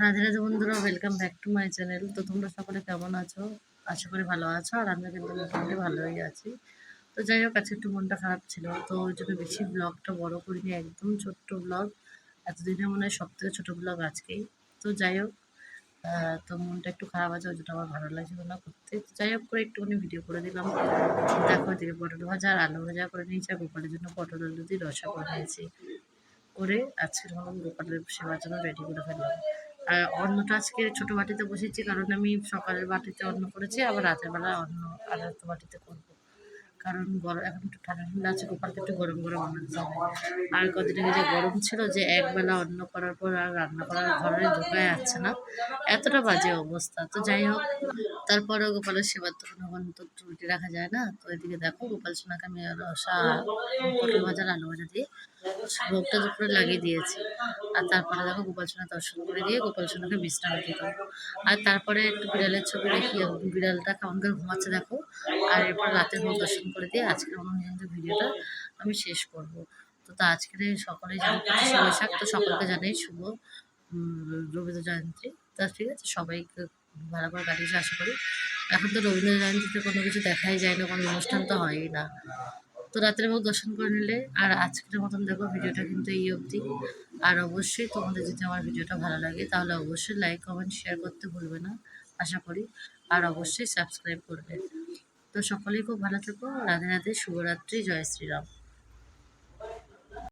রাধে রাধে বন্ধুরা welcome back to my channel তো তোমরা সকলে কেমন আছো? আশা করি ভালো আছো, আর আমরা কিন্তু মোটামুটি ভালোই আছি। তো যাই হোক, আজকে একটু মনটা খারাপ ছিল, তো ওই জন্য বেশি ব্লগটা বড় করিনি, একদম ছোট্ট ব্লগ এতদিনে মনে হয় সব থেকে ছোটো ব্লগ আজকেই। তো যাই হোক তো মনটা একটু খারাপ আছে, ওই জন্য আমার ভালো লাগছিল না করতে। যাই হোক, করে একটুখানি ভিডিও করে দিলাম। দেখো এদিকে পটল ভাজা আর আলু ভাজা করে নিয়েছি, আর গোপালের জন্য পটল আলু দিয়ে রসা করে নিয়েছি। করে আজকের মতন গোপালের সেবার জন্য রেডি করে ফেললাম। অন্নটা আজকে ছোটো বাটিতে বসেছি, কারণ আমি সকালের বাটিতে অন্ন করেছি, আবার রাতের বেলা অন্ন আলাদা বাটিতে করব। কারণ গরম, এখন একটু ঠান্ডা ঠান্ডা আছে গোপালকে একটু গরম গরম বানাতে হবে। আর কদিন আগে যে গরম ছিল যে একবেলা অন্ন করার পর আর রান্না করার ঘরে ঢোকায় যাচ্ছে না, এতটা বাজে অবস্থা। তো যাই হোক, তারপরেও গোপালের সেবার তো কোনো তো ত্রুটি রাখা যায় না। তো এদিকে দেখো, গোপাল সোনাকে আমি রসা, পটল ভাজা আলু ভাজা দিয়ে ভোগটা দুপুরে লাগিয়ে দিয়েছি। আর তারপরে দেখো, গোপাল সোনা দর্শন করে দিয়ে গোপাল সোনাকে বিশ্রাম দিত আর তারপরে একটু বিড়ালের ছবি দেখি, বিড়ালটা কেমন করে ঘুমাচ্ছে দেখো। আর এরপর রাতের ভোগ দর্শন করে দিয়ে আজকের অনুযায়ী ভিডিওটা আমি শেষ করব। তো তা আজকের এই সকলেই জানি পঁচিশে বৈশাখ তো সকলকে জানাই শুভ রবীন্দ্র জয়ন্তী। তা ঠিক আছে, সবাইকে ভালো করে কাটিয়েছে আশা করি। এখন তো রবীন্দ্র জয়ন্তীতে কোনো কিছু দেখাই যায় না, কোনো অনুষ্ঠান তো হয়ই না। তো রাত্রে ভোগ দর্শন করে নিলে আর আজকের মতন দেখো ভিডিওটা কিন্তু এই অবধি। আর অবশ্যই তোমাদের যদি আমার ভিডিওটা ভালো লাগে, তাহলে অবশ্যই লাইক কমেন্ট শেয়ার করতে ভুলবে না, আশা করি। আর অবশ্যই সাবস্ক্রাইব করবে। তো সকলেই খুব ভালো থেকো। রাধে রাধে শুভরাত্রি জয় শ্রীরাম।